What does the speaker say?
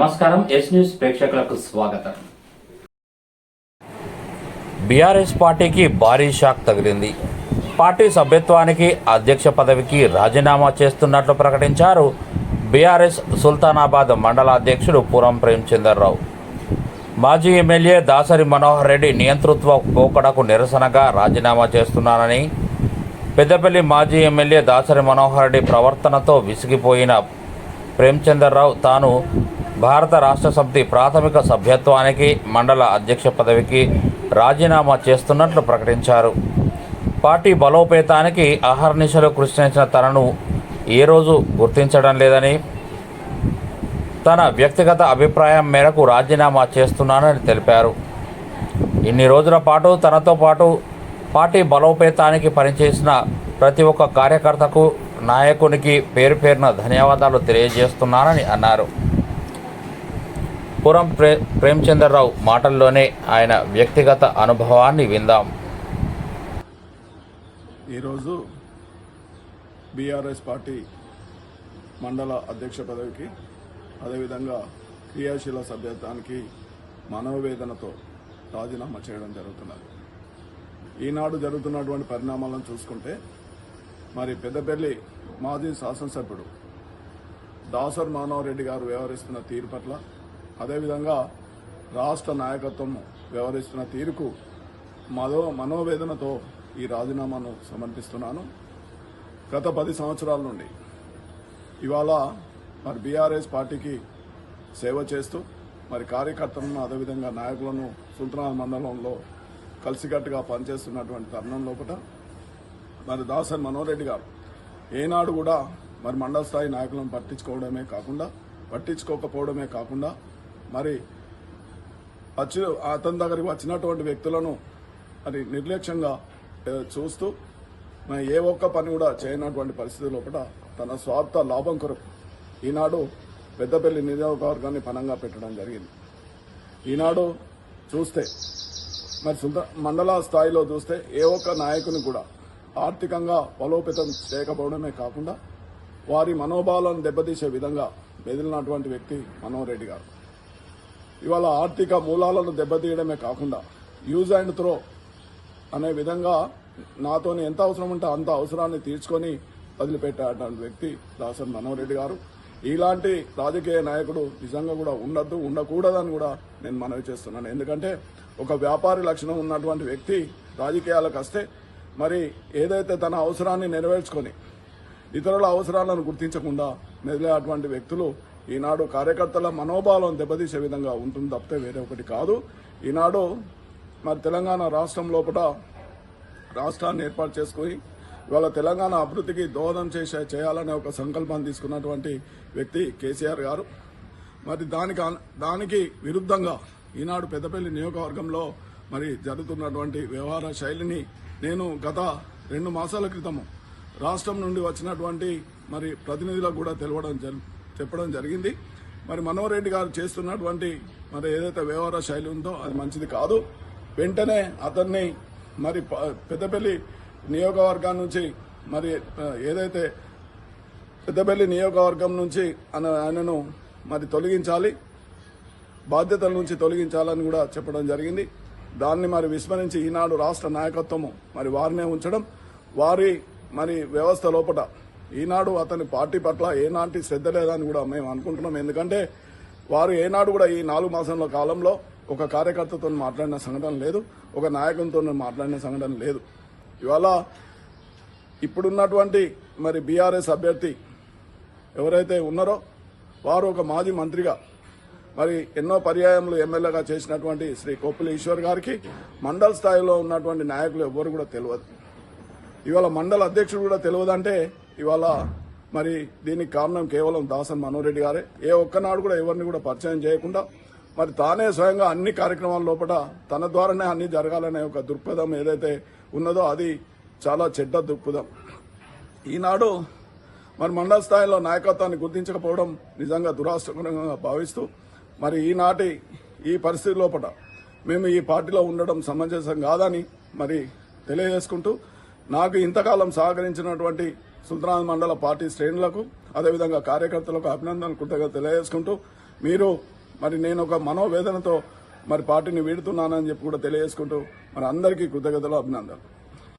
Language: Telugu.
నమస్కారం ఎస్ న్యూస్ ప్రేక్షకులకు స్వాగతం. బీఆర్ఎస్ పార్టీకి భారీ షాక్ తగిలింది. పార్టీ సభ్యత్వానికి అధ్యక్ష పదవికి రాజీనామా చేస్తున్నట్లు ప్రకటించారు బీఆర్ఎస్ సుల్తానాబాద్ మండల అధ్యక్షుడు పురం ప్రేమచందర్రావు. మాజీ ఎమ్మెల్యే దాసరి మనోహర్ రెడ్డి నియంతృత్వ పోకడకు నిరసనగా రాజీనామా చేస్తున్నానని పెద్దపల్లి మాజీ ఎమ్మెల్యే దాసరి మనోహర్ రెడ్డి ప్రవర్తనతో విసిగిపోయిన ప్రేమచందర్రావు తాను భారత రాష్ట్ర సమితి ప్రాథమిక సభ్యత్వానికి మండల అధ్యక్ష పదవికి రాజీనామా చేస్తున్నట్లు ప్రకటించారు. పార్టీ బలోపేతానికి అహర్నిశలు కృషి చేసిన తనను ఏ రోజు గుర్తించడం లేదని తన వ్యక్తిగత అభిప్రాయం మేరకు రాజీనామా చేస్తున్నానని తెలిపారు. ఇన్ని రోజుల పాటు తనతో పాటు పార్టీ బలోపేతానికి పనిచేసిన ప్రతి ఒక్క కార్యకర్తకు నాయకునికి పేరు పేరున ధన్యవాదాలు తెలియజేస్తున్నానని అన్నారు. పురం ప్రే ప్రేమచంద్రరావు మాటల్లోనే ఆయన వ్యక్తిగత అనుభవాన్ని విందాం. ఈరోజు బీఆర్ఎస్ పార్టీ మండల అధ్యక్ష పదవికి అదేవిధంగా క్రియాశీల సభ్యత్వానికి మనోవేదనతో రాజీనామా చేయడం జరుగుతున్నది. ఈనాడు జరుగుతున్నటువంటి పరిణామాలను చూసుకుంటే మరి పెద్దపల్లి మాజీ శాసనసభ్యుడు దాసర్ మానవరెడ్డి గారు వ్యవహరిస్తున్న తీరు పట్ల అదేవిధంగా రాష్ట్ర నాయకత్వం వ్యవహరిస్తున్న తీరుకు మదో మనోవేదనతో ఈ రాజీనామాను సమర్పిస్తున్నాను. గత పది సంవత్సరాల నుండి ఇవాళ మరి బీఆర్ఎస్ పార్టీకి సేవ చేస్తూ మరి కార్యకర్తలను అదేవిధంగా నాయకులను సుల్తానాబాద్ మండలంలో కలిసికట్టుగా పనిచేస్తున్నటువంటి తరుణం లోపల మరి దాసన్ మనోహర్ గారు ఏనాడు కూడా మరి మండల స్థాయి నాయకులను పట్టించుకోవడమే కాకుండా పట్టించుకోకపోవడమే కాకుండా మరి వచ్చి అతని దగ్గరికి వచ్చినటువంటి వ్యక్తులను మరి నిర్లక్ష్యంగా చూస్తూ మరి ఏ ఒక్క పని కూడా చేయనటువంటి పరిస్థితి లోపల తన స్వార్థ లాభం కొరకు ఈనాడు పెద్దపల్లి నియోజకవర్గాన్ని పనంగా పెట్టడం జరిగింది. ఈనాడు చూస్తే మరి సుల్తా మండల స్థాయిలో చూస్తే ఏ ఒక్క నాయకుని కూడా ఆర్థికంగా బలోపేతం చేయకపోవడమే కాకుండా వారి మనోభావాలను దెబ్బతీసే విధంగా మెదిలినటువంటి వ్యక్తి మనోహర్ రెడ్డి గారు. ఇవాళ ఆర్థిక మూలాలను దెబ్బతీయడమే కాకుండా యూజ్ అండ్ త్రో అనే విధంగా నాతోని ఎంత అవసరం ఉంటే అంత అవసరాన్ని తీర్చుకొని వదిలిపెట్టేటువంటి వ్యక్తి దాసరి మనోహరెడ్డి గారు. ఇలాంటి రాజకీయ నాయకుడు నిజంగా కూడా ఉండద్దు ఉండకూడదని కూడా నేను మనవి చేస్తున్నాను. ఎందుకంటే ఒక వ్యాపారి లక్షణం ఉన్నటువంటి వ్యక్తి రాజకీయాలకు వస్తే మరి ఏదైతే తన అవసరాన్ని నెరవేర్చుకొని ఇతరుల అవసరాలను గుర్తించకుండా మెదిలేటువంటి వ్యక్తులు ఈనాడు కార్యకర్తల మనోభావం దెబ్బతీసే విధంగా ఉంటుంది తప్పితే వేరే ఒకటి కాదు. ఈనాడు మరి తెలంగాణ రాష్ట్రం లోపల రాష్ట్రాన్ని ఏర్పాటు చేసుకుని ఇవాళ తెలంగాణ అభివృద్ధికి దోహదం చేసే చేయాలనే ఒక సంకల్పాన్ని తీసుకున్నటువంటి వ్యక్తి కేసీఆర్ గారు. మరి దానికి దానికి విరుద్ధంగా ఈనాడు పెద్దపల్లి నియోజకవర్గంలో మరి జరుగుతున్నటువంటి వ్యవహార శైలిని నేను గత రెండు మాసాల క్రితము రాష్ట్రం నుండి వచ్చినటువంటి మరి ప్రతినిధులకు కూడా తెలవడం జరి చెప్పడం జరిగింది. మరి మనోహర్ రెడ్డి గారు చేస్తున్నటువంటి మరి ఏదైతే వ్యవహార శైలి ఉందో అది మంచిది కాదు. వెంటనే అతన్ని మరి ప- పెద్దపల్లి నియోగవర్గం నుంచి మరి ఏదైతే పెద్దపల్లి నియోగవర్గం నుంచి ఆయనను మరి తొలగించాలి బాధ్యతల నుంచి తొలగించాలని కూడా చెప్పడం జరిగింది. దాన్ని మరి విస్మరించి ఈనాడు రాష్ట్ర నాయకత్వము మరి వారినే ఉంచడం వారి మరి వ్యవస్థ లోపల ఈనాడు అతని పార్టీ పట్ల ఏనాటి శ్రద్ధ లేదని కూడా మేము అనుకుంటున్నాం. ఎందుకంటే వారు ఏనాడు కూడా ఈ నాలుగు మాసంలో కాలంలో ఒక కార్యకర్తతో మాట్లాడిన సంఘటన లేదు ఒక నాయకునితో మాట్లాడిన సంఘటన లేదు. ఇవాళ ఇప్పుడున్నటువంటి మరి బీఆర్ఎస్ అభ్యర్థి ఎవరైతే ఉన్నారో వారు ఒక మాజీ మంత్రిగా మరి ఎన్నో పర్యాయములు ఎమ్మెల్యేగా చేసినటువంటి శ్రీ కొప్పుల ఈశ్వర్ గారికి మండల స్థాయిలో ఉన్నటువంటి నాయకులు ఎవ్వరు కూడా తెలియదు ఇవాళ మండల అధ్యక్షుడు కూడా తెలియదంటే ఇవాళ మరి దీనికి కారణం కేవలం దాసన్ మనోరెడ్డి గారే. ఏ ఒక్కనాడు కూడా ఎవరిని కూడా పరిచయం చేయకుండా మరి తానే స్వయంగా అన్ని కార్యక్రమాల లోపల తన ద్వారానే అన్ని జరగాలనే ఒక దృక్పథం ఏదైతే ఉన్నదో అది చాలా చెడ్డ దృక్పథం. ఈనాడు మరి మండల స్థాయిలో నాయకత్వాన్ని గుర్తించకపోవడం నిజంగా దురాష్టకరంగా భావిస్తూ మరి ఈనాటి ఈ పరిస్థితి లోపల మేము ఈ పార్టీలో ఉండడం సమంజసం కాదని మరి తెలియజేసుకుంటూ నాకు ఇంతకాలం సహకరించినటువంటి సుల్తానాబాద్ మండల పార్టీ శ్రేణులకు అదేవిధంగా కార్యకర్తలకు అభినందనలు కృతజ్ఞత తెలియజేసుకుంటూ మీరు మరి నేను ఒక మనోవేదనతో మరి పార్టీని వీడుతున్నానని చెప్పి కూడా తెలియజేసుకుంటూ మరి అందరికీ కృతజ్ఞతలు అభినందనలు.